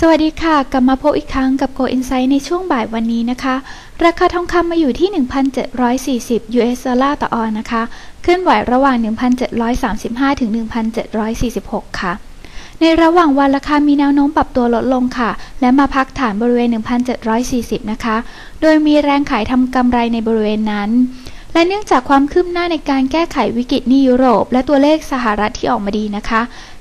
สวัสดีค่ะ กลับมาพบอีกครั้งกับ Go Insight ในช่วงบ่ายวันนี้นะคะ ราคาทองคำมาอยู่ที่ 1,740 US ดอลลาร์ต่อออนนะคะ เคลื่อนไหวระหว่าง 1,735 ถึง 1,746 ค่ะ ในระหว่างวันราคามีแนวโน้มปรับตัวลดลงค่ะ และมาพักฐานบริเวณ 1,740 นะคะ โดยมีแรงขายทำกำไรในบริเวณนั้น และเนื่องจากความคืบหน้าในการแก้ไขวิกฤตนี้ยุโรป และตัวเลขสหรัฐที่ออกมาดีนะคะ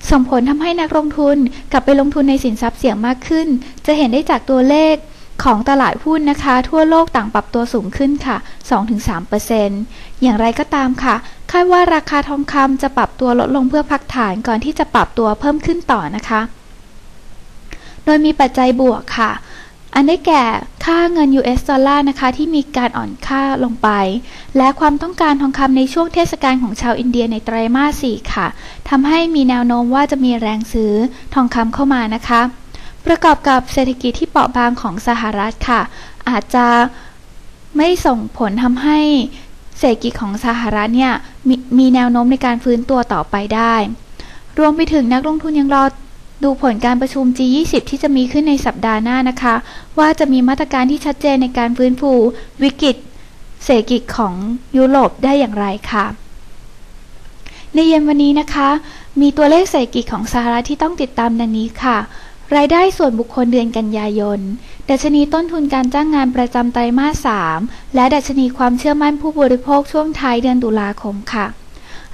ส่งผลทำให้นักลงทุนกลับไปลงทุนในสินทรัพย์เสี่ยงมากขึ้น จะเห็นได้จากตัวเลขของตลาดหุ้นนะคะ ทั่วโลกต่างปรับตัวสูงขึ้นค่ะ 2-3%อย่างไรก็ตามค่ะ คาดว่าราคาทองคำจะปรับตัวลดลงเพื่อพักฐานก่อนที่จะปรับตัวเพิ่มขึ้นต่อนะคะ โดยมีปัจจัยบวกค่ะ อันได้แก่ค่าเงิน US ดอลลาร์นะคะที่มีการอ่อนค่าลงไป และความต้องการทองคำในช่วงเทศกาลของชาวอินเดียในไตรมาส 4 ค่ะทำให้มีแนวโน้มว่าจะมีแรงซื้อทองคำเข้ามานะคะ ประกอบกับเศรษฐกิจที่เปราะบางของสหรัฐค่ะ อาจจะไม่ส่งผลทำให้เศรษฐกิจของสหรัฐเนี่ยมมีแนวโน้มในการฟื้นตัวต่อไปได้ รวมไปถึงนักลงทุนยังรอ ดูผลการประชุม G20 ที่จะมีขึ้นในสัปดาห์หน้านะคะ ว่าจะมีมาตรการที่ชัดเจนในการฟื้นฟูวิกฤตเศรษฐกิจของยุโรปได้อย่างไรค่ะ ในเย็นวันนี้นะคะ มีตัวเลขเศรษฐกิจของสหรัฐที่ต้องติดตามดังนี้ค่ะรายได้ส่วนบุคคลเดือนกันยายน ดัชนีต้นทุนการจ้างงานประจำไตรมาส 3 และดัชนีความเชื่อมั่นผู้บริโภคช่วงท้ายเดือนตุลาคมค่ะ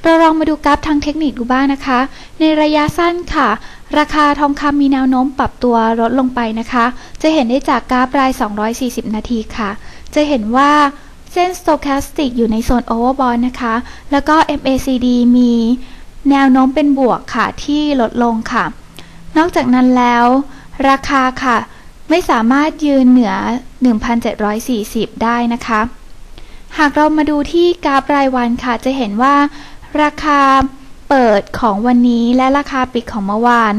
เราลองมาดูกราฟทางเทคนิคดูบ้างนะคะ ในระยะสั้นค่ะ ราคาทองคำมีแนวโน้มปรับตัวลดลงไปนะคะ จะเห็นได้จากกราฟราย 240 นาทีค่ะ จะเห็นว่าเส้น Stochastic อยู่ในโซน Overbought นะคะ แล้วก็ MACD มีแนวโน้มเป็นบวกค่ะที่ลดลงค่ะ นอกจากนั้นแล้ว ราคาค่ะ ไม่สามารถยืนเหนือ 1,740 ได้นะคะ หากเรามาดูที่กราฟรายวันค่ะ จะเห็นว่า ราคาเปิดของวันนี้และราคาปิดของเมื่อวาน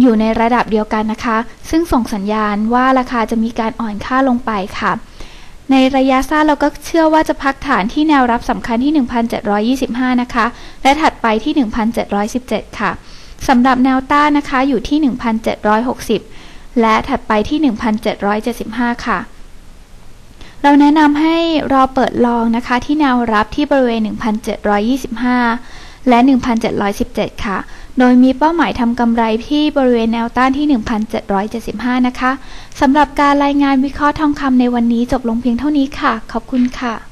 อยู่ในระดับเดียวกันนะคะ ซึ่งส่งสัญญาณว่าราคาจะมีการอ่อนค่าลงไปค่ะ ในระยะสั้นเราก็เชื่อว่าจะพักฐานที่แนวรับสำคัญที่ 1,725 นะคะ และถัดไปที่ 1,717 ค่ะสำหรับแนวต้านนะคะอยู่ที่ 1,760 และถัดไปที่ 1,775 ค่ะ เราแนะนำให้รอเปิดลองนะคะที่แนวรับที่บริเวณ 1,725 และ 1,717 ค่ะ โดยมีเป้าหมายทำกำไรที่บริเวณแนวต้านที่ 1,775 นะคะสำหรับการรายงานวิเคราะห์ทองคำในวันนี้จบลงเพียงเท่านี้ค่ะ ขอบคุณค่ะ